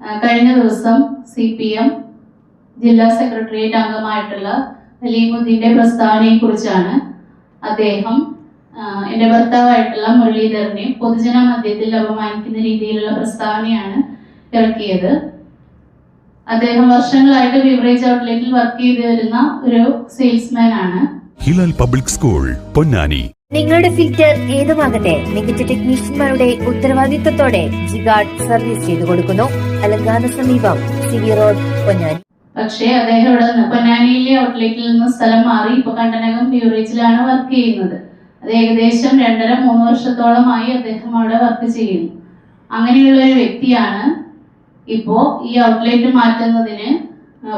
കഴിഞ്ഞ ദിവസം C P M ജില്ലാ സെക്രട്ടേറിയറ്റ് അംഗമായിട്ടുള്ള അലീമുദ്ദീന്റെ പ്രസ്താവനയെ കുറിച്ചാണ് അദ്ദേഹം എന്റെ ഭർത്താവായിട്ടുള്ള മുരളീധരനെ പൊതുജന മധ്യത്തിൽ അപമാനിക്കുന്ന രീതിയിലുള്ള പ്രസ്താവനയാണ് ഇറക്കിയത്. അദ്ദേഹം വർഷങ്ങളായിട്ട് ബിവറേജ് ഔട്ട്ലെറ്റിൽ വർക്ക് ചെയ്തു വരുന്ന ഒരു സെയിൽസ്മാൻ ആണ് ഹിലാൽ പബ്ലിക് സ്കൂൾ പൊന്നാനി. നിങ്ങളുടെ ഫിൽറ്റർ ഏതുമാകട്ടെ മികച്ച ടെക്നീഷ്യന്മാരുടെ ഉത്തരവാദിത്തത്തോടെ ജിഗാർഡ് സർവീസ് ചെയ്തു കൊടുക്കുന്നു. അലങ്കാന സമീപം സിവി റോഡ് പൊന്നാനി. പക്ഷേ അദ്ദേഹം പൊന്നാനിയിലെ ഔട്ട്ലെറ്റിൽ നിന്ന് സ്ഥലം മാറി ഇപ്പൊ കണ്ടനകം ബ്യൂറേജിലാണ് വർക്ക് ചെയ്യുന്നത്. അത് ഏകദേശം രണ്ടര മൂന്ന് വർഷത്തോളമായി അദ്ദേഹം അവിടെ വർക്ക് ചെയ്യുന്നു. അങ്ങനെയുള്ള ഒരു വ്യക്തിയാണ് ഇപ്പോ ഈ ഔട്ട്ലെറ്റ് മാറ്റുന്നതിന്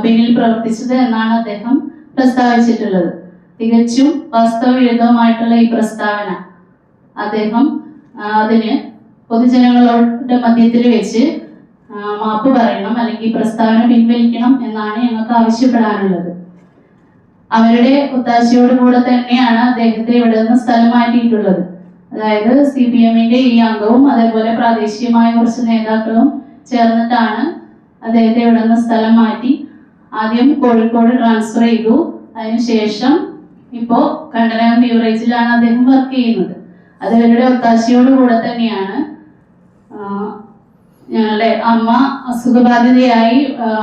പിന്നിൽ പ്രവർത്തിച്ചത് എന്നാണ് അദ്ദേഹം പ്രസ്താവിച്ചിട്ടുള്ളത്. തികച്ചും വാസ്തവവിരുദ്ധമായിട്ടുള്ള ഈ പ്രസ്താവന. അദ്ദേഹം അതിന് പൊതുജനങ്ങളുടെ മധ്യത്തിൽ വെച്ച് മാപ്പ് പറയണം അല്ലെങ്കിൽ പ്രസ്താവന പിൻവലിക്കണം എന്നാണ് ഞങ്ങൾക്ക് ആവശ്യപ്പെടാനുള്ളത്. അവരുടെ ഒത്താശയോട് കൂടെ തന്നെയാണ് അദ്ദേഹത്തെ ഇവിടെ നിന്ന് സ്ഥലം മാറ്റിയിട്ടുള്ളത്. അതായത് സി പി എമ്മിന്റെ ഈ അംഗവും അതേപോലെ പ്രാദേശികമായ കുറച്ച് നേതാക്കളും ചേർന്നിട്ടാണ് അദ്ദേഹത്തെ ഇവിടെ നിന്ന് സ്ഥലം മാറ്റി ആദ്യം കോഴിക്കോട് ട്രാൻസ്ഫർ ചെയ്തു. അതിനുശേഷം ഇപ്പോ കണ്ടനകം ബീവറേജിലാണ് അദ്ദേഹം വർക്ക് ചെയ്യുന്നത്. അത് ഇവരുടെ ഒത്താശയോടുകൂടെ തന്നെയാണ് ഞങ്ങളുടെ അമ്മ അസുഖബാധിതയായി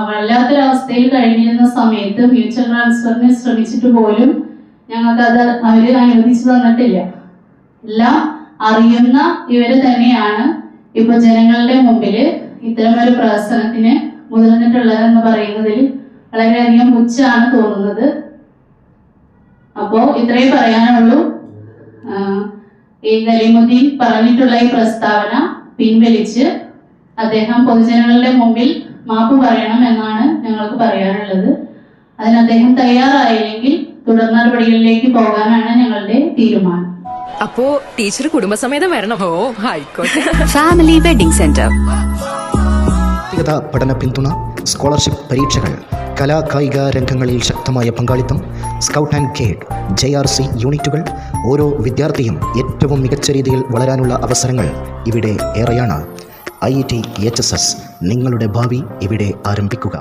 വല്ലാത്തൊരവസ്ഥയിൽ കഴിഞ്ഞിരുന്ന സമയത്ത് മ്യൂച്വൽ ട്രാൻസ്ഫറിന് ശ്രമിച്ചിട്ട് പോലും ഞങ്ങൾക്ക് ഞങ്ങൾക്കത് അവർ അനുവദിച്ചു തന്നിട്ടില്ല. എല്ലാം അറിയുന്ന ഇവർ തന്നെയാണ് ഇപ്പൊ ജനങ്ങളുടെ മുമ്പിൽ ഇത്തരം ഒരു പ്രവർത്തനത്തിന് മുതിർന്നിട്ടുള്ളതെന്ന് പറയുന്നതിൽ വളരെയധികം പുച്ഛാണ് തോന്നുന്നത്. അപ്പോ ഇത്രയും പറയാനുള്ളൂ. ഈ ഗലിമുദ്ദീൻ പറഞ്ഞിട്ടുള്ള ഈ പ്രസ്താവന പിൻവലിച്ച് അദ്ദേഹം പൊതുജനങ്ങളുടെ മുമ്പിൽ മാപ്പ് പറയണം എന്നാണ് ഞങ്ങൾക്ക് പറയാനുള്ളത്. അതിന് അദ്ദേഹം തയ്യാറായില്ലെങ്കിൽ തുടർ നടപടികളിലേക്ക് പോകാനാണ് ഞങ്ങളുടെ തീരുമാനം. അപ്പോ ടീച്ചർ കുടുംബസമേതം വരണം. ഓ ആയിക്കോട്ടെ. ഫാമിലി വെഡിംഗ് സെന്റർ പഠന പിന്തുണ സ്കോളർഷിപ്പ് പരീക്ഷകൾ. കലാ കായിക രംഗങ്ങളിൽ ശക്തമായ പങ്കാളിത്തം scout and guide J R C യൂണിറ്റുകൾ ഓരോ വിദ്യാർത്ഥിയും ഏറ്റവും മികച്ച രീതിയിൽ വളരാനുള്ള അവസരങ്ങൾ ഇവിടെ ഏറെയാണ്. I T H S S നിങ്ങളുടെ ഭാവി ഇവിടെ ആരംഭിക്കുക.